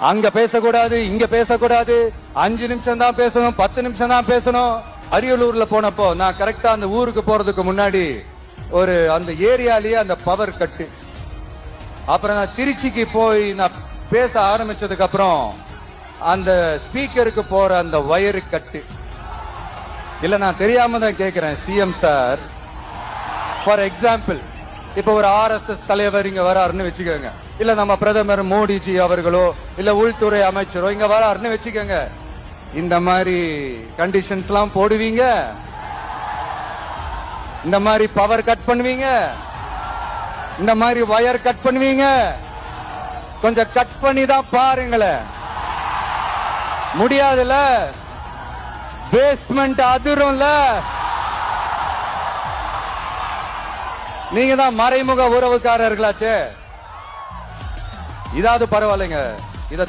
அங்க பேசக்கூடாது இங்க பேசக்கூடாது. அஞ்சு நிமிஷம் தான் பேசணும் பத்து நிமிஷம் தான் பேசணும். அரியலூர்ல போனப்போ நான் கரெக்டா அந்த ஊருக்கு போறதுக்கு முன்னாடி ஒரு அந்த ஏரியாலேயே அந்த பவர் கட்டு அப்புறம் நான் திருச்சிக்கு போய் நான் பேச ஆரம்பிச்சதுக்கு அப்புறம் அந்த ஸ்பீக்கருக்கு போற அந்த வயரு கட்டு இல்ல நான் தெரியாம தான் கேக்குறேன் சிஎம் சார் ஃபார் எக்ஸாம்பிள் இப்ப ஒரு ஆர்எஸ்எஸ் தலைவர் இங்க வராருன்னு வச்சுக்கோங்க. இல்ல நம்ம பிரதமர் மோடிஜி அவர்களோ இல்ல உள்துறை அமைச்சரோ இங்க வராருன்னு வச்சுக்கோங்க. இந்த மாதிரி கண்டிஷன்ஸ் எல்லாம் போடுவீங்க. இந்த மாதிரி பவர் கட் பண்ணுவீங்க. இந்த மாதிரி வயர் கட் பண்ணுவீங்க. கொஞ்சம் கட் பண்ணி தான் பாருங்களேன். முடியாதுல்ல. பேஸ்மெண்ட் அதிரும்ல. நீங்க தான் மறைமுக உறவுக்காரர்களாச்சே. இதாவது பரவாயில்லைங்க. இதை